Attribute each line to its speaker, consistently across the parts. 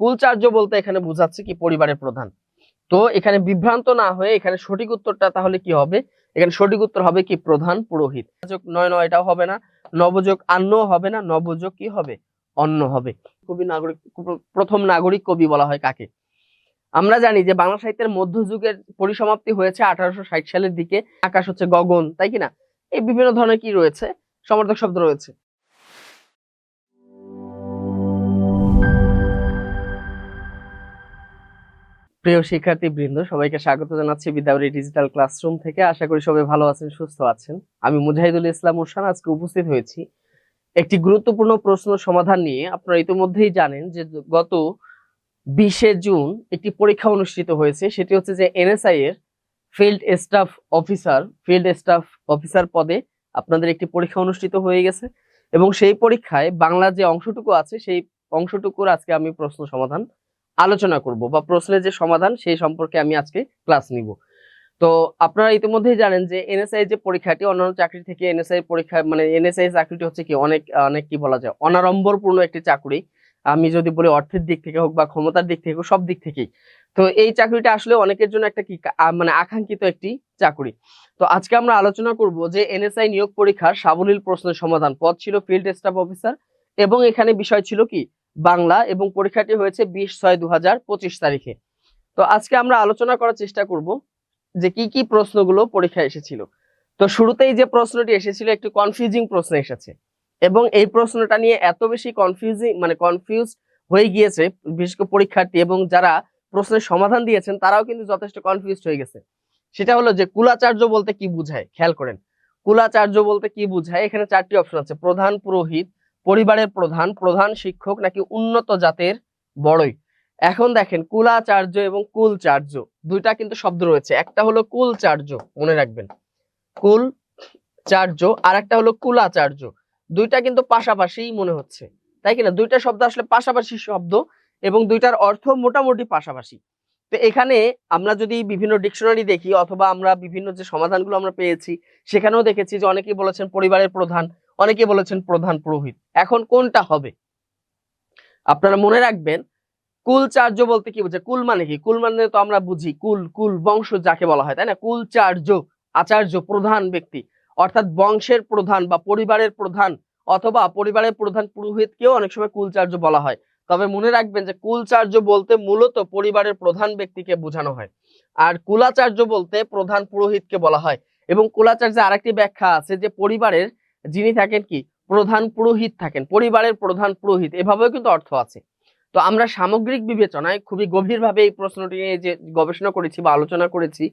Speaker 1: কুলচার্য বলতে এখানে বোঝাচ্ছে কি পরিবারের প্রধান। তো এখানে বিভ্রান্ত না হয়ে এখানে সঠিক উত্তরটা তাহলে কি হবে? এখানে সঠিক উত্তর হবে কি প্রধান পুরোহিত। নয় নয়, এটাও হবে না। নবযোগ আন্ন হবে না, নবযোগ কি হবে? অন্ন হবে। কবি নাগরিক, প্রথম নাগরিক কবি বলা হয় কাকে? আমরা জানি যে বাংলা সাহিত্যের মধ্যযুগের পরিসমাপ্তি হয়েছে আঠারোশো ষাট সালের দিকে। আকাশ হচ্ছে গগন, তাই কিনা এই বিভিন্ন ধরনের কি রয়েছে? সমর্থক শব্দ রয়েছে। প্রিয় শিক্ষার্থী বৃন্দ সবাইকে স্বাগত জানাচ্ছি বিদ্যাবরী ডিজিটাল ক্লাসরুম থেকে। আশা করি সবাই ভালো আছেন, সুস্থ আছেন। আমি মুজাহিদুল ইসলাম উরসান আজকে উপস্থিত হয়েছি একটি গুরুত্বপূর্ণ প্রশ্ন সমাধান নিয়ে। আপনারা ইতিমধ্যেই জানেন যে গত বিশে জুন একটি পরীক্ষা অনুষ্ঠিত হয়েছে, সেটি হচ্ছে যে এনএসআই এর field staff officer, field staff officer পদে আপনাদের একটি পরীক্ষা অনুষ্ঠিত হয়ে গেছে এবং সেই পরীক্ষায় বাংলা যে অংশটুকু আছে, সেই অংশটুকুর আজকে আমি প্রশ্ন সমাধান আলোচনা করব বা প্রশ্নের যে সমাধান সেই সম্পর্কে আমি আজকে ক্লাস নিব। তো আপনারা ইতিমধ্যেই জানেন যে এনএসআই যে পরীক্ষাটি, অন্যান্য চাকরি থেকে এনএসআই পরীক্ষা মানে এনএসআই চাকরিটি হচ্ছে কি, অনেক অনেক কি বলা যায় অনারম্বরপূর্ণ একটি চাকরি। আমি যদি বলি অর্থের দিক থেকে হোক বা ক্ষমতার দিক থেকে হোক, সব দিক থেকেই। তো এই চাকরিটা আসলে অনেকের জন্য একটা কি মানে আকাঙ্ক্ষিত একটি চাকরি। তো আজকে আমরা আলোচনা করব যে এনএসআই নিয়োগ পরীক্ষার সাবলীল প্রশ্নের সমাধান। পদ ছিল ফিল্ড স্টাফ অফিসার এবং এখানে বিষয় ছিল কি বাংলা এবং পরীক্ষাটি হয়েছে বিশ ছয় দু পঁচিশ তারিখে। তো আজকে আমরা আলোচনা করার চেষ্টা করব যে কি কি প্রশ্নগুলো পরীক্ষায় এসেছিল। তো শুরুতেই যে প্রশ্নটি এসেছিল, একটু কনফিউজিং প্রশ্ন এসেছে এবং এই প্রশ্নটা নিয়ে এত বেশি কনফিউজিং মানে কনফিউজ হয়ে গিয়েছে, বিশেষ করে পরীক্ষার্থী এবং যারা প্রশ্নের সমাধান দিয়েছেন, তারাও কিন্তু যথেষ্ট কনফিউজ হয়ে গেছে। সেটা হলো যে কুলাচার্য বলতে কি বুঝায়? খেয়াল করেন। কুলাচার্য বলতে কি বুঝায়? এখানে চারটি অপশন আছে। প্রধান পুরোহিত পরিবারের প্রধান প্রধান শিক্ষক নাকি উন্নত জাতের বড়ই। এখন দেখেন কুলাচার্য এবং কুলচার্য, দুইটা কিন্তু শব্দ রয়েছে। একটা হলো কুলচার্য, মনে রাখবেন। কুল চার্য আর একটা হলো কুলাচার্য। দুইটা কিন্তু পাশাপাশি মনে হচ্ছে। তাই কিনা দুইটা শব্দ আসলে পাশাপাশি শব্দ এবং দুইটার অর্থ মোটামুটি পাশাপাশি। তো এখানে আমরা যদি বিভিন্ন ডিকশনারি দেখি অথবা আমরা বিভিন্ন যে সমাধানগুলো আমরা পেয়েছি, সেখানেও দেখেছি যে অনেকেই বলেছেন পরিবারের প্রধান অনেকে বলেছেন প্রধান পুরোহিত। এখন কোনটা হবে? আপনারা মনে রাখবেন, কুলচার্য বলতে কি বোঝায়? কুল মানে কি? কুল মানে তো আমরা বুঝি, কুল কুল, বংশ যাকে বলা হয়, তাই না? কুলচার্য, আচার্য, প্রধান ব্যক্তি। অর্থাৎ বংশের প্রধান বা পরিবারের প্রধান অথবা পরিবারের প্রধান পুরোহিতকেও অনেক সময় কুলচার্য বলা হয়। তবে মনে রাখবেন যে কুলচার্য বলতে মূলত পরিবারের প্রধান ব্যক্তিকে বোঝানো হয়। আর কুলাচার্য বলতে প্রধান পুরোহিতকে বলা হয়। এবং কুলাচার্যে আরেকটি ব্যাখ্যা আছে যে পরিবারের যিনি থাকেন কি? প্রধান পুরোহিত থাকেন, পরিবারের প্রধান পুরোহিত, এভাবেও কিন্তু অর্থ আছে। তো আমরা সামগ্রিক বিবেচনায় খুবই গভীরভাবে এই প্রশ্নটি নিয়ে যে গবেষণা করেছি বা আলোচনা করেছি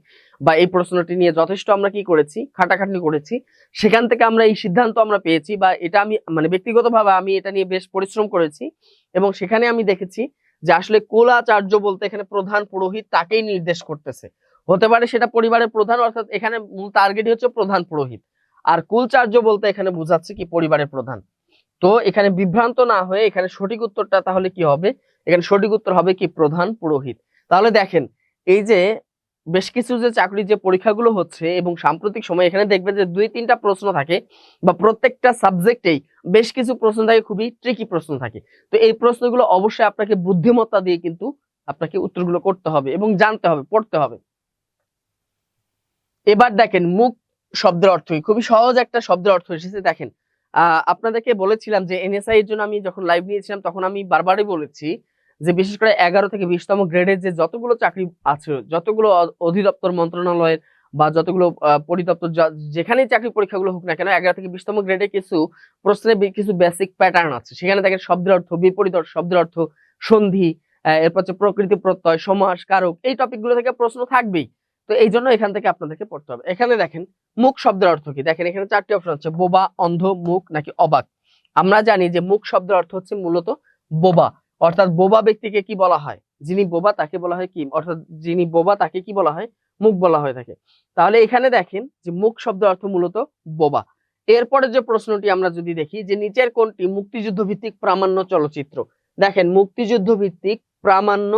Speaker 1: বা এই প্রশ্নটি নিয়ে যথেষ্ট আমরা কি করেছি, খাটাখাটনি করেছি, সেখান থেকে আমরা এই সিদ্ধান্ত আমরা পেয়েছি বা এটা আমি মানে ব্যক্তিগতভাবে আমি এটা নিয়ে বেশ পরিশ্রম করেছি এবং সেখানে আমি দেখেছি যে আসলে কোলাচার্য বলতে এখানে প্রধান পুরোহিত তাকেই নির্দেশ করতেছে। হতে পারে সেটা পরিবারের প্রধান, অর্থাৎ এখানে মূল টার্গেটই হচ্ছে প্রধান পুরোহিত। আর কুলচার্য বলতে এখানে বোঝাচ্ছে কি পরিবারের প্রধান। তো এখানে বিভ্রান্ত না হয়ে এখানে সঠিক উত্তরটা তাহলে কি হবে? এখানে সঠিক উত্তর হবে কি প্রধান পুরোহিত। তাহলে দেখেন, এই যে বেশ কিছু যে চাকরির যে পরীক্ষাগুলো হচ্ছে এবং সাম্প্রতিক সময় এখানে দেখবেন যে দুই তিনটা প্রশ্ন থাকে বা প্রত্যেকটা সাবজেক্টেই বেশ কিছু প্রশ্ন থাকে, খুবই ট্রিকি প্রশ্ন থাকে। তো এই প্রশ্নগুলো অবশ্যই আপনাকে বুদ্ধিমত্তা দিয়ে কিন্তু আপনাকে উত্তরগুলো করতে হবে এবং জানতে হবে, পড়তে হবে। এবার দেখেন, মুখ শব্দের অর্থ কি? খুবই সহজ একটা শব্দের অর্থ এসেছে দেখেন আপনাদেরকে বলেছিলাম যে এনএসআই এর জন্য আমি যখন লাইভ নিয়েছিলাম, তখন আমি বারবারই বলেছি যে বিশেষ করে এগারো থেকে বিশতম গ্রেডের যে যতগুলো চাকরি আছে, যতগুলো অধিদপ্তর মন্ত্রণালয়ের বা যতগুলো পরিদপ্তর যেখানেই চাকরি পরীক্ষাগুলো হোক না কেন, এগারো থেকে বিশতম গ্রেডে কিছু প্রশ্নে কিছু বেসিক প্যাটার্ন আছে সেখানে দেখেন শব্দের অর্থ বিপরীত, শব্দের অর্থ সন্ধি এরপর হচ্ছে প্রকৃতি প্রত্যয়, সমাস, কারক, এই টপিকগুলো থেকে প্রশ্ন থাকবেই তো এই জন্য এখান থেকে আপনাদেরকে পড়তে হবে। এখানে দেখেন, মুখ শব্দের অর্থ কি? দেখেন, এখানে চারটি অপশন আছে, বোবা, অন্ধ, মুখ নাকি অবাক। আমরা জানি যে মুখ শব্দের অর্থ হচ্ছে মূলত বোবা। অর্থাৎ বোবা ব্যক্তিকে কি বলা হয়? যিনি বোবা, তাকে বলা হয় কি? অর্থাৎ যিনি বোবা, তাকে কি বলা হয়? মুখ বলা হয়ে থাকে। তাহলে এখানে দেখেন যে মুখ শব্দের অর্থ মূলত বোবা। এরপরে যে প্রশ্নটি আমরা যদি দেখি, যে নিচের কোনটি? মুক্তিযুদ্ধ ভিত্তিক প্রামাণ্য চলচ্চিত্র। দেখেন মুক্তিযুদ্ধ ভিত্তিক প্রামাণ্য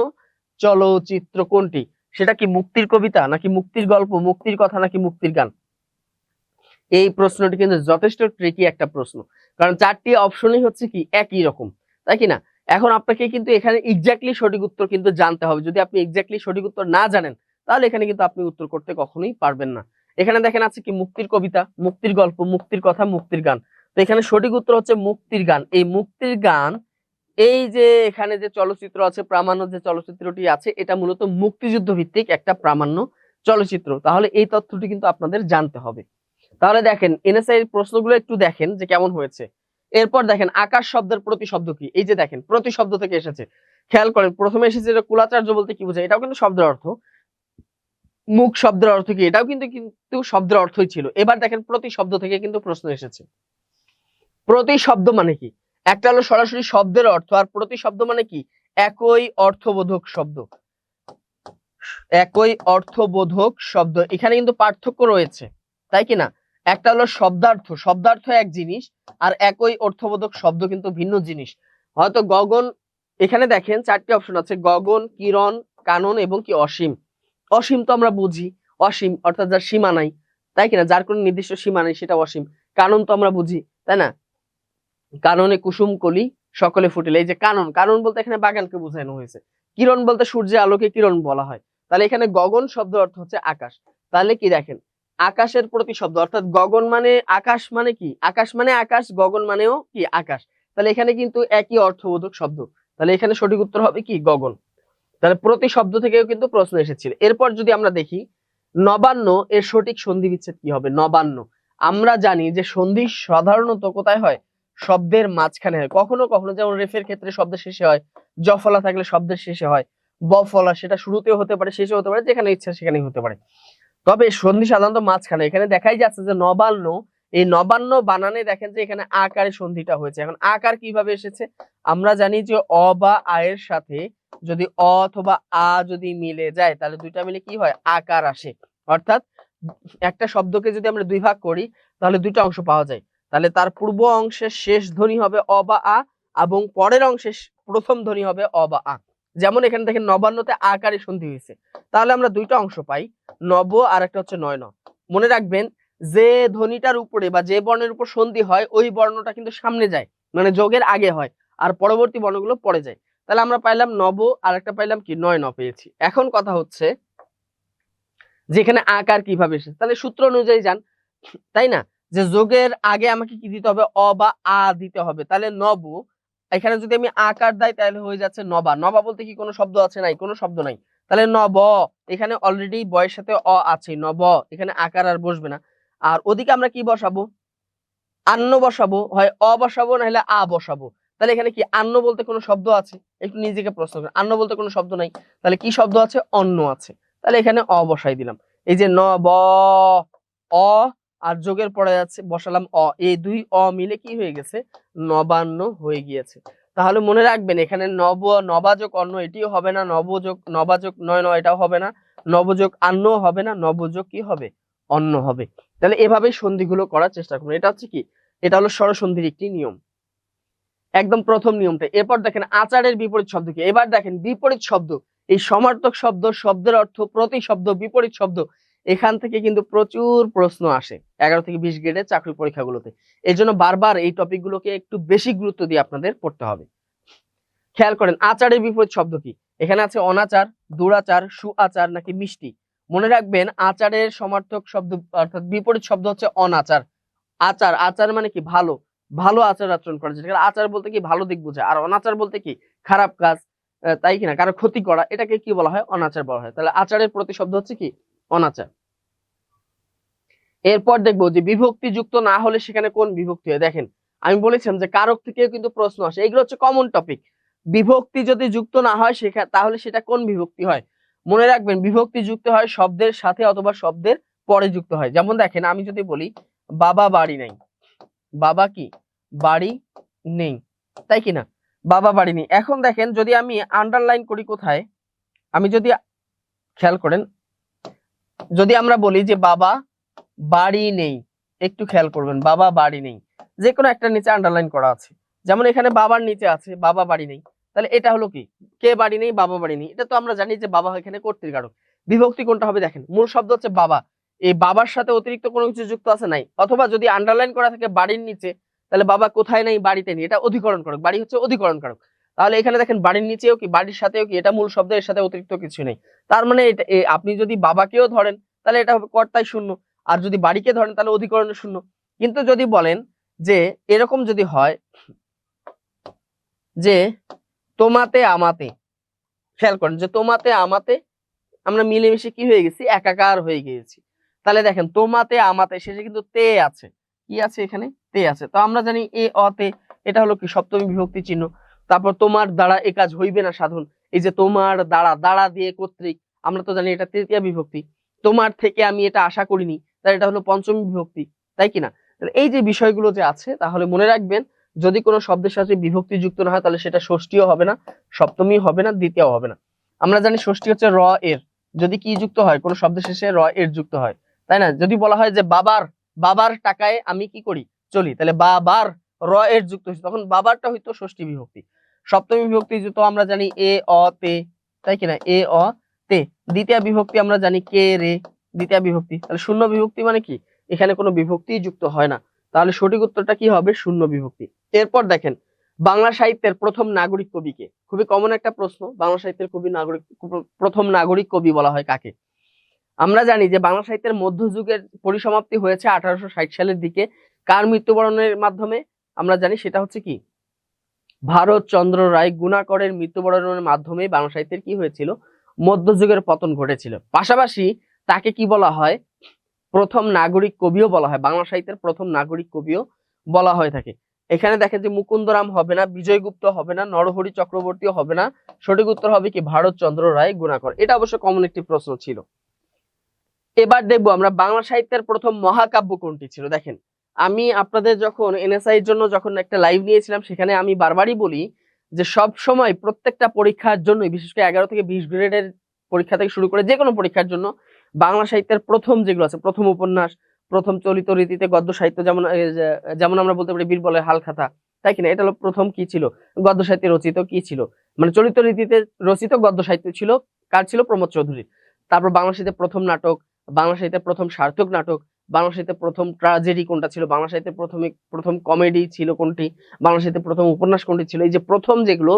Speaker 1: চলচ্চিত্র কোনটি? সেটা কি মুক্তির কবিতা নাকি মুক্তির গল্প, মুক্তির কথা নাকি মুক্তির গান? এই প্রশ্নটি কিন্তু যথেষ্ট ট্রিকি একটা প্রশ্ন। কারণ চারটি অপশনই হচ্ছে কি একই রকম, তাই কি না? এখন আপনাকে কিন্তু এখানে এক্স্যাক্টলি সঠিক উত্তর কিন্তু জানতে হবে। যদি আপনি এক্স্যাক্টলি সঠিক উত্তর না জানেন, তাহলে এখানে কিন্তু আপনি উত্তর করতে কখনোই পারবেন না। এখানে দেখেন আছে কি মুক্তির কবিতা, মুক্তির গল্প, মুক্তির কথা, মুক্তির গান। তো এখানে সঠিক উত্তর হচ্ছে মুক্তির গান। এই মুক্তির গান এই যে এখানে যে চলচ্চিত্র আছে, প্রামাণ্য যে চলচ্চিত্রটি আছে, এটা মূলত মুক্তিযুদ্ধ ভিত্তিক একটা প্রামাণ্য চলচ্চিত্র। তাহলে এই তথ্যটি কিন্তু আপনাদের জানতে হবে। তাহলে দেখেন এনএসআই প্রশ্নগুলো একটু দেখেন যে কেমন হয়েছে। এরপর দেখেন, আকাশ শব্দের প্রতিশব্দ কি? এই যে দেখেন, প্রতিশব্দ থেকে এসেছে। খেয়াল করেন, প্রথমে এসেছে যে কুলাচার্য বলতে কি বোঝায়? এটাও কিন্তু শব্দের অর্থ। মুখ শব্দের অর্থ কি? এটাও কিন্তু কিন্তু শব্দের অর্থই ছিল। এবার দেখেন প্রতি শব্দ থেকে কিন্তু প্রশ্ন এসেছে। প্রতি শব্দ মানে কি? একটা হলো সরাসরি শব্দের অর্থ, আর প্রতি শব্দ মানে কি? একই অর্থবোধক শব্দ। একই অর্থবোধক শব্দ। এখানে কিন্তু পার্থক্য রয়েছে, তাই কি না? একটা হলো শব্দার্থ শব্দার্থ এক জিনিস, আর একই অর্থবোধক শব্দ কিন্তু ভিন্ন জিনিস। হয়তো গগন, এখানে দেখেন চারটি অপশন আছে, গগন, কিরণ, কানন এবং কি অসীম। অসীম তো আমরা বুঝি, অসীম অর্থাৎ যার সীমা নাই, তাই কিনা যার কোনো নির্দিষ্ট সীমা নেই সেটা অসীম। কানন তো আমরা বুঝি, তাই না? কাননে কুসুম কলি, সকলে ফুটিলে এই যে কানন কানন বলতে এখানে বাগানকে বোঝানো হয়েছে। কিরণ বলতে সূর্যের আলোকে কিরণ বলা হয়। তাহলে এখানে গগন শব্দ অর্থ হচ্ছে আকাশ। তাহলে কি দেখেন? আকাশের প্রতি শব্দ, অর্থাৎ গগন মানে আকাশ মানে কি? আকাশ মানে আকাশ, গগন মানেও কি? আকাশ। তাহলে এখানে কিন্তু একই অর্থবোধক শব্দ। তাহলে এখানে সঠিক উত্তর হবে কি? গগন। তাহলে প্রতি শব্দ থেকেও কিন্তু প্রশ্ন এসেছিল। এরপর যদি আমরা দেখি, নবান্ন এর সঠিক সন্ধি বিচ্ছেদ কি হবে? নবান্ন। আমরা জানি যে সন্ধি সাধারণত কোথায় হয়? শব্দের মাঝখানে হয়। কখনো কখনো যেমন রেফের ক্ষেত্রে শব্দের শেষে হয় জফলা থাকলে শব্দের শেষে হয় বফলা সেটা শুরুতেও হতে পারে, শেষে হতে পারে, যেখানে ইচ্ছা সেখানেই হতে পারে। তবে সন্ধি সাধারণত মাঝখানে, এখানে দেখাই যাচ্ছে যে নবান্ন, এই নবান্ন বানানে দেখেন যে এখানে আকারে সন্ধিটা হয়েছে। এখন আকার কীভাবে এসেছে? আমরা জানি যে অ বা আয়ের সাথে যদি অ অথবা আ যদি মিলে যায়, তাহলে দুইটা মিলে কি হয়? আকার আসে। অর্থাৎ একটা শব্দকে যদি আমরা দুই ভাগ করি, তাহলে দুইটা অংশ পাওয়া যায়। তাহলে তার পূর্ব অংশের শেষ ধ্বনি হবে অ বা আ এবং পরের অংশের প্রথম ধ্বনি হবে অ বা আ। যেমন এখানে দেখেন নবান্নতে আকারে সন্ধি হয়েছে। তাহলে আমরা দুইটা অংশ পাই নব আর একটা হচ্ছে নয় ন। মনে রাখবেন, যে ধ্বনিটার উপরে বা যে বর্ণের উপর সন্ধি হয়, ওই বর্ণটা কিন্তু সামনে যায় মানে যোগের আগে হয়, আর পরবর্তী বর্ণগুলো পরে যায়। তাহলে আমরা পাইলাম নব আর একটা পাইলাম কি, নয় ন পেয়েছি। এখন কথা হচ্ছে, যেখানে আকার কীভাবে এসেছে? তাহলে সূত্র অনুযায়ী যান, তাই না? যে যোগের আগে আমাকে কি দিতে হবে? অ বা আ দিতে হবে। তাহলে নব, এখানে যদি আমি আকার দেয় তাহলে হয়ে যাচ্ছে নবা। নবা বলতে কি কোনো শব্দ আছে নাই? কোনো শব্দ নাই। তাহলে নব, এখানে অলরেডি বয়ের সাথে অ আছে, নব। এখানে আকার আর বসবে না। আর ওদিকে আমরা কি বসাবো? আন্ন বসাবো। হয় অ বসাবো না হলে আ বসাবো। তাহলে এখানে কি আন্ন বলতে কোনো শব্দ আছে? একটু নিজেকে প্রশ্ন করেন। আন্ন বলতে কোনো শব্দ নাই। তাহলে কি শব্দ আছে? অন্ন আছে। তাহলে এখানে অ বসাই দিলাম। এই যে ন ব অ আর যোগের পরে আছে, বসালাম অ। এই দুই অ মিলে কি হয়ে গেছে? নবান্ন হয়ে গিয়েছে। তাহলে মনে রাখবেন, এখানে নব নবাযোগ অন্ন এটিও হবে না। নবযোগ নবাযোগ নয় নয়, এটাও হবে না। নবযোগ আন্ন হবে না নবযোগ কি হবে? অন্ন হবে। তাহলে এভাবেই সন্ধিগুলো করার চেষ্টা করুন। এটা হচ্ছে কি? এটা হলো স্বরসন্ধির একটি নিয়ম। একদম প্রথম নিয়মটা। এরপর দেখেন, আচারের বিপরীত শব্দ কি? এবার দেখেন, বিপরীত শব্দ। এই সমার্থক শব্দ, শব্দের অর্থ প্রতি শব্দ বিপরীত শব্দ। এখান থেকে কিন্তু প্রচুর প্রশ্ন আসে। এগারো থেকে বিশ গ্রেডের চাকরি পরীক্ষাগুলোতে। এই জন্য বারবার এই টপিকগুলোকে একটু বেশি গুরুত্ব দিয়ে আপনাদের পড়তে হবে। খেয়াল করেন, আচারের বিপরীত শব্দ কি? এখানে আছে অনাচার, দুরাচার, সুআচার নাকি মিষ্টি। মনে রাখবেন, আচারের সমার্থক শব্দ, অর্থাৎ বিপরীত শব্দ হচ্ছে অনাচার। আচার আচার মানে কি? ভালো। ভালো আচার আচরণ করা। যেটা আচার বলতে কি? ভালো দিক বোঝায়। আর অনাচার বলতে কি? খারাপ কাজ তাই কিনা? কারও ক্ষতি করা, এটাকে কি বলা হয়? অনাচার বলা হয়। তাহলে আচারের প্রতিশব্দ হচ্ছে কি? অনাচার। এরপর দেখব যে বিভক্তি যুক্ত না হলে সেখানে কোন বিভক্তি হয়? দেখেন, আমি বলেছিলাম যে কারক থেকেও কিন্তু প্রশ্ন আসে। এগুলো হচ্ছে কমন টপিক বিভক্তি যদি যুক্ত না হয় সেখানে তাহলে সেটা কোন বিভক্তি হয়? মনে রাখবেন, বিভক্তি যুক্ত হয় শব্দের সাথে অথবা শব্দের পরে যুক্ত হয়। যেমন দেখেন, আমি যদি বলি, বাবা বাড়ি নাই। বাবা কি? বাড়ি নেই। তাই কি না? বাবা বাড়ি নেই। এখন দেখেন, যদি আমি আন্ডারলাইন করি কোথায়? আমি যদি খেয়াল করেন যদি আমরা বলি যে বাবা বাড়ি নেই, একটু খেয়াল করবেন, বাবা বাড়ি নেই। যে কোনো একটা নিচে আন্ডারলাইন করা আছে। যেমন এখানে বাবার নিচে আছে, বাবা বাড়ি নেই। তাহলে এটা হলো কি? কে বাড়ি নেই, বাবা বাড়ি নেই। এটা তো আমরা জানি যে বাবা এখানে কর্তৃকারক বিভক্তি কোনটা হবে দেখেন, মূল শব্দ হচ্ছে বাবা। এই বাবার সাথে অতিরিক্ত কোনো কিছু যুক্ত আছে নাই, অথবা যদি আন্ডারলাইন করা থাকে বাড়ির নিচে, তাহলে বাবা কোথায় নেই, বাড়িতে নেই। এটা অধিকরণ করক, বাড়ি হচ্ছে অধিকরণ কারক। তাহলে এখানে দেখেন বাড়ির নিচেও কি, বাড়ির সাথেও কি, এটা মূল শব্দ, এর সাথে অতিরিক্ত কিছু নেই। তার মানে আপনি যদি বাবাকেও ধরেন, তাহলে এটা হবে কর্তায় শূন্য। আর যদি বাড়িকে ধরেন, তাহলে অধিকরণে শূন্য। কিন্তু যদি বলেন যে, এরকম যদি হয় যে, তোমাতে আমাতে, খেয়াল করেন যে, তোমাতে আমাতে আমরা মিলেমিশে কি হয়ে গেছি? একাকার হয়ে গিয়েছি। তাহলে দেখেন, তোমাতে আমাতে, শেষে কিন্তু তে আছে। কি আছে এখানে? তে আছে। তো আমরা জানি এ অতে এটা হলো কি সপ্তমী বিভক্তি চিহ্ন। তারপর তোমার দ্বারা এ কাজ হইবে না সাধন। এই যে তোমার দ্বারা দ্বারা দিয়ে কর্তৃক, আমরা তো জানি এটা তৃতীয় বিভক্তি। তোমার থেকে আমি এটা আশা করিনি তাই এটা হলো পঞ্চমী বিভক্তি, তাই কিনা এই যে বিষয়গুলো যে আছে, তাহলে মনে রাখবেন, যদি কোনো শব্দের সাথে বিভক্তি যুক্ত না হয়, তাহলে সেটা ষষ্ঠীও হবে না সপ্তমী হবে না দ্বিতীয় হবে না। আমরা জানি ষষ্ঠী হচ্ছে র এর। যদি কি যুক্ত হয়, কোনো শব্দের শেষে র এর যুক্ত হয়, তাই না? যদি বলা হয় যে বাবার বাবার টাকায় আমি কি করি? চলি, তাহলে বাবার র এর যুক্ত হচ্ছে তখন বাবারটা হইতো ষষ্ঠী বিভক্তি। সপ্তমী বিভক্তি যুক্ত আমরা জানি এ, অ, তে, তাই কিনা এ, অ, তে। দ্বিতীয় বিভক্তি আমরা জানি কে, রে, দ্বিতীয় বিভক্তি। তাহলে শূন্য বিভক্তি মানে কি? এখানে কোনো বিভক্তি যুক্ত হয় না। তাহলে সঠিক উত্তরটা কি হবে? শূন্য বিভক্তি। এরপর দেখেন, বাংলা সাহিত্যের প্রথম নাগরিক কবিকে খুবই কমন একটা প্রশ্ন, বাংলা সাহিত্যের কবি নাগরিক, প্রথম নাগরিক কবি বলা হয় কাকে? আমরা জানি যে বাংলা সাহিত্যের মধ্যযুগের পরিসমাপ্তি হয়েছে আঠারোশো ষাট সালের দিকে। কার মৃত্যুবরণের মাধ্যমে আমরা জানি সেটা হচ্ছে কি? ভারত চন্দ্র রায় গুণাকরের মৃত্যুবরণের মাধ্যমে বাংলা সাহিত্যের কি হয়েছিল? মধ্যযুগের পতন ঘটেছিল। পাশাপাশি তাকে কি বলা হয়? প্রথম নাগরিক কবিও বলা হয়। বাংলা সাহিত্যের প্রথম নাগরিক কবিও বলা হয়ে থাকে। এখানে দেখেন যে মুকুন্দরাম হবে না, বিজয়গুপ্ত হবে না, নরহরি চক্রবর্তীও হবে না। সঠিক উত্তর হবে কি ভারত চন্দ্র রায় গুণাকর এটা অবশ্য কমন একটি প্রশ্ন ছিল। এবার দেখব আমরা বাংলা সাহিত্যের প্রথম মহাকাব্য কোনটি ছিল? দেখেন আমি আপনাদের যখন এনএসআই এর জন্য যখন একটা লাইভ নিয়েছিলাম, সেখানে আমি বারবারই বলি যে সব সময় প্রত্যেকটা পরীক্ষার জন্য বিশেষ করে এগারো থেকে বিশ গ্রেডের পরীক্ষা থেকে শুরু করে যে কোনো পরীক্ষার জন্য, বাংলা সাহিত্যের প্রথম যেগুলো আছে, প্রথম উপন্যাস, প্রথম চলিত রীতিতে গদ্য সাহিত্য যেমন যেমন আমরা বলতে পারি বীরবলের হালখাতা তাই কিনা? এটা হলো প্রথম কি ছিল? গদ্য সাহিত্যে রচিত কি ছিল? মানে চলিত রীতিতে রচিত গদ্য সাহিত্য ছিল, কার ছিল? প্রমোদ চৌধুরী তারপর বাংলা সাহিত্যের প্রথম নাটক, বাংলা সাহিত্যের প্রথম সার্থক নাটক বাংলা সাহিত্যের প্রথম ট্রাজেডি কোনটা ছিল? বাংলা সাহিত্যের প্রথমে, প্রথম কমেডি ছিল কোনটি? বাংলা সাহিত্যের প্রথম উপন্যাস কোনটি ছিল? এই যে প্রথম যেগুলো,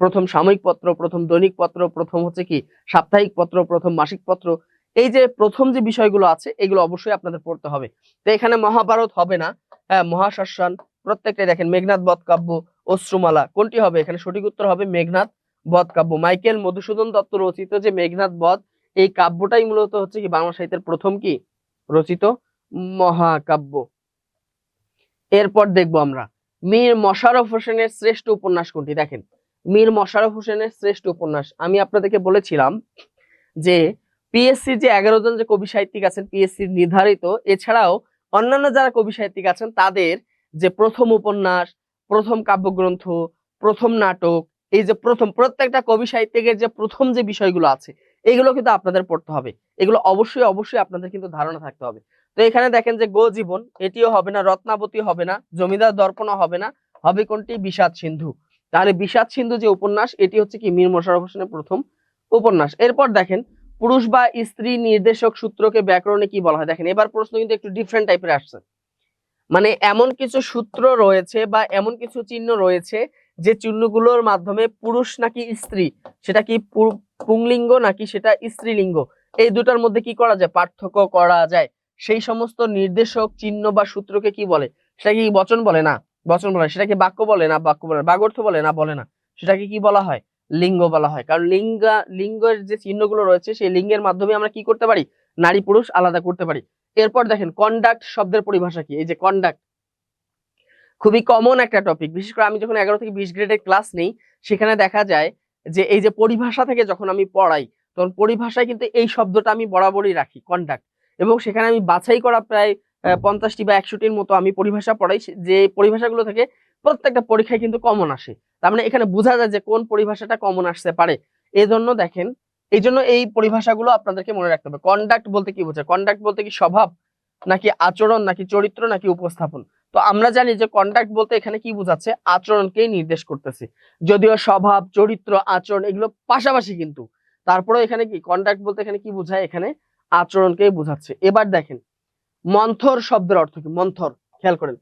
Speaker 1: প্রথম সাময়িক পত্র, প্রথম দৈনিক পত্র, প্রথম হচ্ছে কি, সাপ্তাহিক পত্র, প্রথম মাসিক পত্র, এই যে প্রথম যে বিষয়গুলো আছে, এগুলো অবশ্যই আপনাদের পড়তে হবে। তো এখানে মহাভারত হবে না হ্যাঁ মহাশ্মশান প্রত্যেকটাই দেখেন, মেঘনাথ বধ কাব্য অশ্রুমালা, কোনটি হবে? এখানে সঠিক উত্তর হবে মেঘনাথ বধ কাব্য মাইকেল মধুসূদন দত্ত রচিত যে মেঘনাথ বধ, এই কাব্যটাই মূলত হচ্ছে কি, বাংলা সাহিত্যের প্রথম কি, রচিত। মহাকাব্য। এরপর দেখব আমরা মীর মশারফ হোসেনের শ্রেষ্ঠ উপন্যাস কোনটি? দেখেন, মীর মশারফ হোসেনের শ্রেষ্ঠ উপন্যাস। আমি আপনাদেরকে বলেছিলাম যে পিএসসি যে এগারো জন যে কবি সাহিত্যিক আছেন পিএসসি নির্ধারিত, এছাড়াও অন্যান্য যারা কবি সাহিত্যিক আছেন, তাদের যে প্রথম উপন্যাস, প্রথম কাব্যগ্রন্থ, প্রথম নাটক, এই যে প্রথম, প্রত্যেকটা কবি সাহিত্যিকের যে প্রথম যে বিষয়গুলো আছে, এগুলো কিন্তু আপনাদের পড়তে হবে। এগুলো অবশ্যই অবশ্যই আপনাদের কিন্তু ধারণা থাকতে হবে। তো এখানে দেখেন যে গো জীবন, এটিও হবে না, রত্নাবতী হবে না, জমিদার দর্পণও হবে না, হবে কোনটি? বিষাদ সিন্ধু। তাহলে বিষাদ সিন্ধু যে উপন্যাস, এটি হচ্ছে কি মীর মোশাররফ হোসেনের প্রথম উপন্যাস। এরপর দেখেন, পুরুষ বা স্ত্রী নির্দেশক সূত্রকে ব্যাকরণে কি বলা হয়? দেখেন, এবার প্রশ্ন কিন্তু একটু ডিফারেন্ট টাইপের আসছে। মানে এমন কিছু সূত্র রয়েছে বা এমন কিছু চিহ্ন রয়েছে যে চিহ্নগুলোর মাধ্যমে পুরুষ নাকি স্ত্রী, সেটা কি পুংলিঙ্গ নাকি সেটা স্ত্রীলিঙ্গ, এই দুটার মধ্যে কি করা যায়? পার্থক্য করা যায়। সেই সমস্ত নির্দেশক চিহ্ন বা সূত্রকে কি বলে? সেটাকে কি বচন বলে? না, বচন বলে সেটাকে বাক্য বলে না, বাক্য বলে বাগর্থ বলে না বলে না। সেটাকে কি বলা হয়? লিঙ্গ বলা হয়। কারণ লিঙ্গা, লিঙ্গের যে চিহ্নগুলো রয়েছে, সেই লিঙ্গের মাধ্যমে আমরা কি করতে পারি? নারী পুরুষ আলাদা করতে পারি। এরপর দেখেন কন্ডাক্ট শব্দের পরিভাষা কি? এই যে কন্ডাক্ট খুবই কমন একটা টপিক বিশেষ করে আমি যখন এগারো থেকে বিশ গ্রেডের ক্লাস নেই, সেখানে দেখা যায় যে এই যে পরিভাষা থেকে যখন আমি পড়াই, তখন পরিভাষায় কিন্তু এই শব্দটা আমি বরাবরই রাখি কন্ডাক্ট এবং সেখানে আমি বাছাই করা প্রায় পঞ্চাশটি বা একশোটির মতো আমি পরিভাষা পড়াই। যে পরিভাষাগুলো থেকে, প্রত্যেকটা পরীক্ষায় কিন্তু কমন আসে। তার মানে এখানে বোঝা যায় যে কোন পরিভাষাটা কমন আসতে পারে। এই জন্য দেখেন এই জন্য এই পরিভাষাগুলো আপনাদেরকে মনে রাখতে হবে। কন্ডাক্ট বলতে কি বোঝায়? কন্ডাক্ট বলতে কি স্বভাব, নাকি আচরণ, নাকি চরিত্র, নাকি উপস্থাপন? তো আমরা জানি যে কন্ডাক্ট বলতে এখানে কি বোঝাচ্ছে? আচরণকেই নির্দেশ করতেছে। যদিও স্বভাব, চরিত্র, আচরণ এগুলো পাশাপাশি কিন্তু। তারপরে এখানে কি? কন্ডাক্ট বলতে এখানে কি বোঝায়? এখানে আচরণকেই বোঝাচ্ছে। এবার দেখেন, মন্থর শব্দের অর্থ কি? মন্থর, খেয়াল করেন।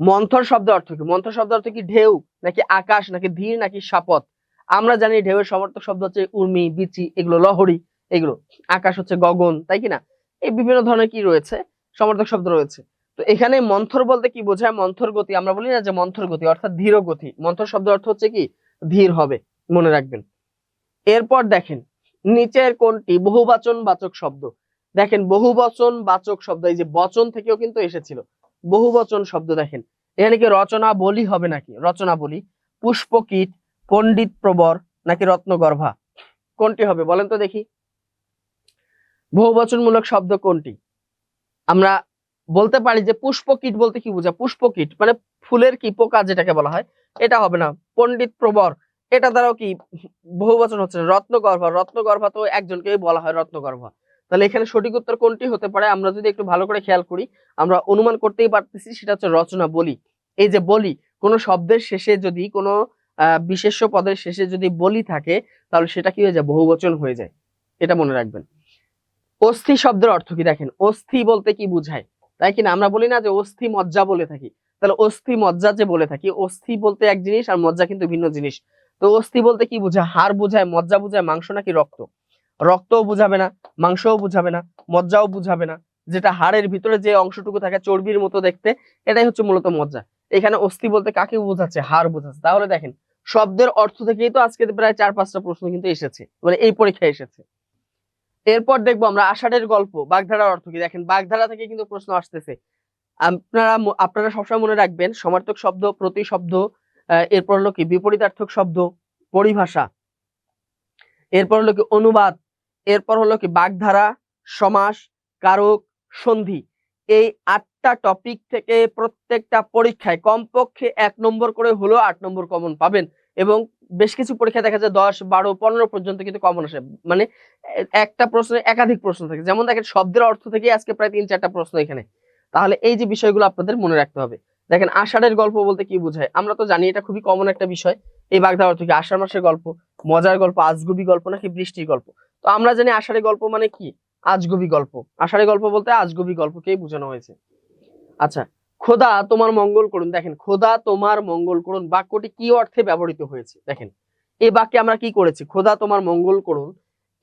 Speaker 1: মন্থর শব্দ অর্থ কি? মন্থর শব্দ অর্থ কি ঢেউ, নাকি আকাশ, নাকি ধীর, নাকি সাপথ আমরা জানি ঢেউয়ের সমর্থক শব্দ হচ্ছে উর্মি, বিচি, এগুলো লহরি, এগুলো। আকাশ হচ্ছে গগন, তাই কি না এই বিভিন্ন ধরনের কি রয়েছে? সমর্থক শব্দ রয়েছে। তো এখানে মন্থর বলতে কি বোঝায়? মন্থর গতি। আমরা বলি না যে মন্থর গতি, অর্থাৎ ধীর গতি। মন্থর শব্দ অর্থ হচ্ছে কি? ধীর হবে, মনে রাখবেন। এরপর দেখেন নিচের কোনটি? বহুবচন বাচক শব্দ। দেখেন বহুবচন বাচক শব্দ, এই যে বচন থেকেও কিন্তু এসেছিল। বহুবচন শব্দ দেখেন। এখানে কি রচনা বলি হবে নাকি? রচনা বলি। পুষ্পকীট পণ্ডিত প্রবর, নাকি রত্নগর্ভা? কোনটি হবে? বলেন তো দেখি। বহুবচনমূলক শব্দ কোনটি? আমরা বলতে পারি যে পুষ্পকীট বলতে কি বোঝায়? পুষ্পকীট মানে ফুলের কি পোকা যেটাকে বলা হয়, এটা হবে না। পণ্ডিত প্রবর এটা দ্বারাও কি বহুবচন হচ্ছে না। রত্নগর্ভা। রত্নগর্ভা তো একজনকেই বলা হয় রত্নগর্ভা। তাহলে এখানে সঠিক উত্তর কোনটি হতে পারে? আমরা যদি একটু ভালো করে খেয়াল করি, আমরা অনুমান করতেই পারতেছি, সেটা হচ্ছে রচনা, বলি। এই যে বলি, কোন শব্দের শেষে যদি, কোনো বিশেষ্য পদের শেষে যদি বলি থাকে, তাহলে সেটা কি হয়ে যায়? বহুবচন হয়ে যায়। এটা মনে রাখবেন। অস্থি শব্দের অর্থ কি? দেখেন, অস্থি বলতে কি বুঝায়? তাই কিনা আমরা বলি না যে অস্থি মজ্জা বলে থাকি। তাহলে অস্থি মজ্জা যে বলে থাকি, অস্থি বলতে এক জিনিস আর মজ্জা কিন্তু ভিন্ন জিনিস। তো অস্থি বলতে কি বোঝায়? হাড় বোঝায়, মজ্জা বোঝায়, মাংস নাকি রক্ত? রক্তও বুঝাবে না, মাংসও বুঝাবে না, মজ্জাও বুঝাবে না। যেটা হাড়ের ভিতরে যে অংশটুকু থাকে চর্বির মতো দেখতে, এটাই হচ্ছে মূলত মজ্জা। এখানে অস্থি বলতে কাকে বোঝাচ্ছে? হাড় বোঝাচ্ছে। তাহলে দেখেন, শব্দের অর্থ থেকেই তো আজকে প্রায় চার, পাঁচটা প্রশ্ন কিন্তু এসেছে। মানে এই পরীক্ষায় এসেছে। এরপর দেখব আমরা আষাঢ়ের গল্প, বাগধারার অর্থ কি? দেখেন, বাগধারা থেকে কিন্তু প্রশ্ন আসতেছে। আপনারা আপনারা সবসময় মনে রাখবেন, সমার্থক শব্দ প্রতি শব্দ এরপর হলো কি? বিপরীতার্থক শব্দ, পরিভাষা। এরপর হলো কি? অনুবাদ। এরপর হলো কি? বাগধারা, সমাস, কারক, সন্ধি। এই আটটা টপিক থেকে প্রত্যেকটা পরীক্ষায় কমপক্ষে এক নম্বর করে হলেও আট নম্বর কমন পাবেন এবং বেশ কিছু পরীক্ষা দেখা যায় দশ, বারো, পনেরো পর্যন্ত কিন্তু কমন আসে। মানে একটা প্রশ্নে একাধিক প্রশ্ন থাকে। যেমন দেখেন, শব্দের অর্থ থেকে আজকে প্রায় তিন চারটা প্রশ্ন এখানে। তাহলে এই যে বিষয়গুলো আপনাদের মনে রাখতে হবে। দেখেন আষাঢ়ের গল্প বলতে কি বোঝায়? আমরা তো জানি এটা খুবই কমন একটা বিষয়। এই বাগদা অর্থ কি আষাঢ় মাসের গল্প, মজার গল্প, আজগুবি গল্প নাকি বৃষ্টির গল্প। তো আমরা জানি আষাঢ়ের গল্প মানে কি? আজগুবি গল্প। আষাঢ়ের গল্প বলতে আজগুবি গল্পকেই বোঝানো হয়েছে। আচ্ছা খোদা তোমার মঙ্গল করুন। দেখেন, খোদা তোমার মঙ্গল করুন। বাক্যটি কি অর্থে ব্যবহৃত হয়েছে? দেখেন, এই বাক্যে আমরা কি করেছি? খোদা তোমার মঙ্গল করুন।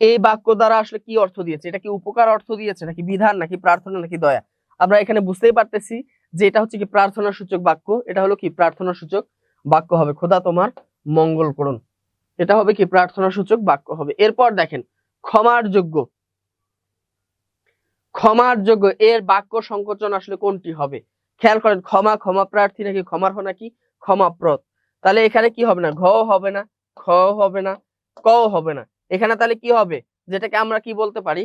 Speaker 1: এই বাক্য দ্বারা আসলে কি অর্থ দিয়েছে? এটা কি উপকার অর্থ দিয়েছে? নাকি বিধান? নাকি প্রার্থনা? নাকি দয়া? আমরা এখানে বুঝতেই পারতেছি যে এটা হচ্ছে কি প্রার্থনা সূচক বাক্য, এটা হলো কি প্রার্থনা সূচক বাক্য হবে, খোদা তোমার মঙ্গল করুন। এটা হবে কি প্রার্থনা সূচক বাক্য হবে। এরপর দেখেন, ক্ষমার যোগ্য। ক্ষমার যোগ্য, এর বাক্য সংকোচন আসলে কোনটি হবে? খেয়াল করেন, ক্ষমা ক্ষমা প্রার্থী নাকি ক্ষমার হ নাকি ক্ষমাপ্রদ তাহলে এখানে কি হবে না? ঘ হবে না, খ হবে না, ক হবে না। এখানে তাহলে কি হবে? যেটাকে আমরা কি বলতে পারি?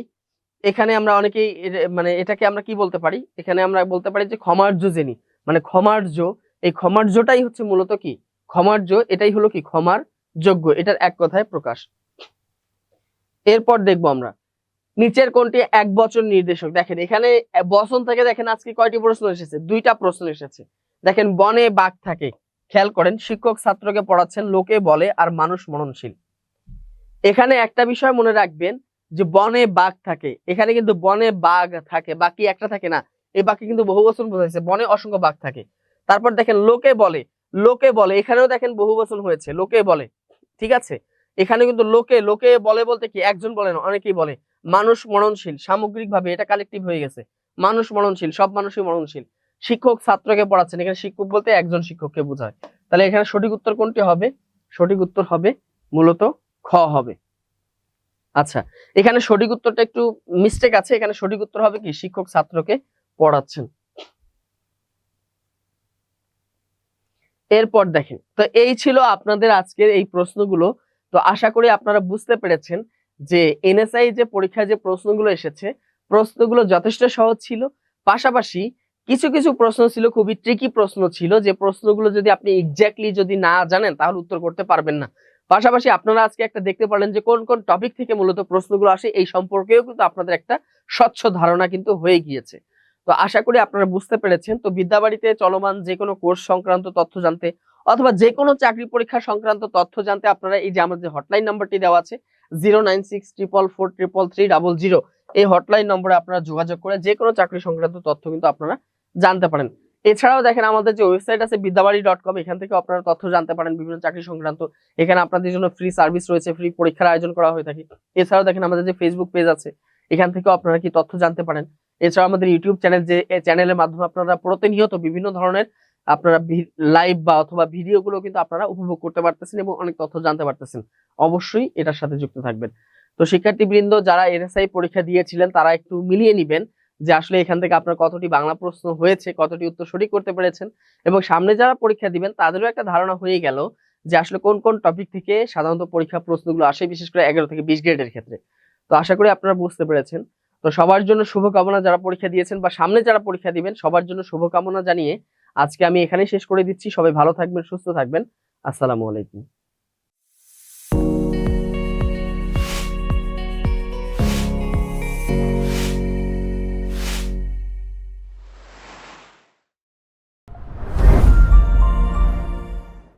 Speaker 1: এখানে আমরা অনেকেই মানে এটাকে আমরা কি বলতে পারি? এখানে আমরা বলতে পারি যে ক্ষমার্য জেনি মানে ক্ষমার্য, এই ক্ষমার্যটাই হচ্ছে মূলত কি? ক্ষমার্য, এটাই হলো কি? ক্ষমার যোগ্য। এটার এক কথায় প্রকাশ। এরপর দেখব আমরা। নিচের কোনটি? এক বচন নির্দেশক। দেখেন, এখানে বচন থেকে দেখেন আজকে কয়টি প্রশ্ন এসেছে? দুইটা প্রশ্ন এসেছে। দেখেন, বনে বাঘ থাকে। খেয়াল করেন, শিক্ষক ছাত্রকে পড়াচ্ছেন, লোকে বলে, আর মানুষ মননশীল এখানে একটা বিষয় মনে রাখবেন যে বনে বাঘ থাকে, এখানে কিন্তু বনে বাঘ থাকে, বাকি একটা থাকে না, এই বাকি কিন্তু বহু বচন বোঝাইছে, বনে অসংখ্য বাঘ থাকে। তারপর দেখেন লোকে বলে লোকে বলে, এখানেও দেখেন বহু বচন হয়েছে, লোকে বলে, ঠিক আছে? এখানে কিন্তু লোকে লোকে বলে বলতে কি, একজন বলে না, অনেকেই বলে, মানুষ মরণশীল, সামগ্রিকভাবে এটা কালেকটিভ হয়ে গেছে, মানুষ মরণশীল, সব মানুষই মরণশীল, শিক্ষক ছাত্রকে পড়াচ্ছেন, এখানে শিক্ষক বলতে একজন শিক্ষককে বোঝায়। তাহলে এখানে সঠিক উত্তর কোনটি হবে? সঠিক উত্তর হবে মূলত খ হবে। আচ্ছা এখানে সঠিক উত্তরটা একটু মিস্টেক আছে, এখানে সঠিক উত্তর হবে কি? শিক্ষক ছাত্রকে পড়াচ্ছেন। এরপর দেখেন, তো এই ছিল আপনাদের আজকের এই প্রশ্নগুলো। তো আশা করি আপনারা বুঝতে পেরেছেন যে এনএসআই যে পরীক্ষায় যে প্রশ্নগুলো এসেছে, প্রশ্নগুলো যথেষ্ট সহজ ছিল। পাশাপাশি কিছু কিছু প্রশ্ন ছিল, খুবই ট্রিকি প্রশ্ন ছিল। যে প্রশ্নগুলো যদি আপনি এক্স্যাক্টলি যদি না জানেন, তাহলে উত্তর করতে পারবেন না। পাশাপাশি আপনারা আজকে একটা দেখতে পারলেন যে কোন কোন টপিক থেকে মূলত প্রশ্নগুলো আসে, এই সম্পর্কেও কিন্তু আপনাদের একটা স্বচ্ছ ধারণা কিন্তু হয়ে গিয়েছে। তো আশা করি আপনারা বুঝতে পেরেছেন। তো বিদ্যাবাড়িতে চলমান যে কোনো কোর্স সংক্রান্ত তথ্য জানতে অথবা যে কোনো চাকরি পরীক্ষা সংক্রান্ত তথ্য জানতে আপনারা এই যে আমাদের হটলাইন নাম্বারটি দেওয়া আছে zero nine six triple four triple three double zero এই হটলাইন নম্বরে আপনারা যোগাযোগ করে যে কোনো চাকরি সংক্রান্ত তথ্য কিন্তু আপনারা জানতে পারেন। এছাড়াও দেখেন আমাদের যে ওয়েবসাইট আছে বিদ্যাবাড়ি ডট কম এখান থেকে আপনারা তথ্য জানতে পারেন বিভিন্ন চাকরি সংক্রান্ত। এখানে আপনাদের জন্য ফ্রি সার্ভিস রয়েছে ফ্রি পরীক্ষার আয়োজন করা হয়ে থাকে। এছাড়াও দেখেন আমাদের যে ফেসবুক পেজ আছে, এখান থেকেও আপনারা কি তথ্য জানতে পারেন। এছাড়া আমাদের ইউটিউব চ্যানেল যে চ্যানেলের মাধ্যমে আপনারা প্রতিনিয়ত বিভিন্ন ধরনের আপনারা লাইভ বা অথবা ভিডিওগুলো কিন্তু আপনারা উপভোগ করতে পারতেছেন এবং অনেক তথ্য জানতে পারতেছেন। অবশ্যই এটার সাথে যুক্ত থাকবেন। তো শিক্ষার্থীবৃন্দ, যারা এনএসআই পরীক্ষা দিয়েছিলেন, তারা একটু মিলিয়ে নিবেন। যে আসলে এখান থেকে আপনার কতটি বাংলা প্রশ্ন হয়েছে, কতটি উত্তর সঠিক করতে পেরেছেন এবং সামনে যারা পরীক্ষা দিবেন, তাদেরও একটা ধারণা হয়ে গেল যে আসলে কোন কোন টপিক থেকে সাধারণত পরীক্ষা প্রশ্নগুলো আসে, বিশেষ করে এগারো থেকে বিশ গ্রেডের ক্ষেত্রে। তো আশা করি আপনারা বুঝতে পেরেছেন। তো সবার জন্য শুভকামনা যারা পরীক্ষা দিয়েছেন বা সামনে যারা পরীক্ষা দিবেন, সবার জন্য শুভকামনা জানিয়ে আজকে আমি এখানেই শেষ করে দিচ্ছি। সবাই ভালো থাকবেন, সুস্থ থাকবেন। আসসালামু আলাইকুম।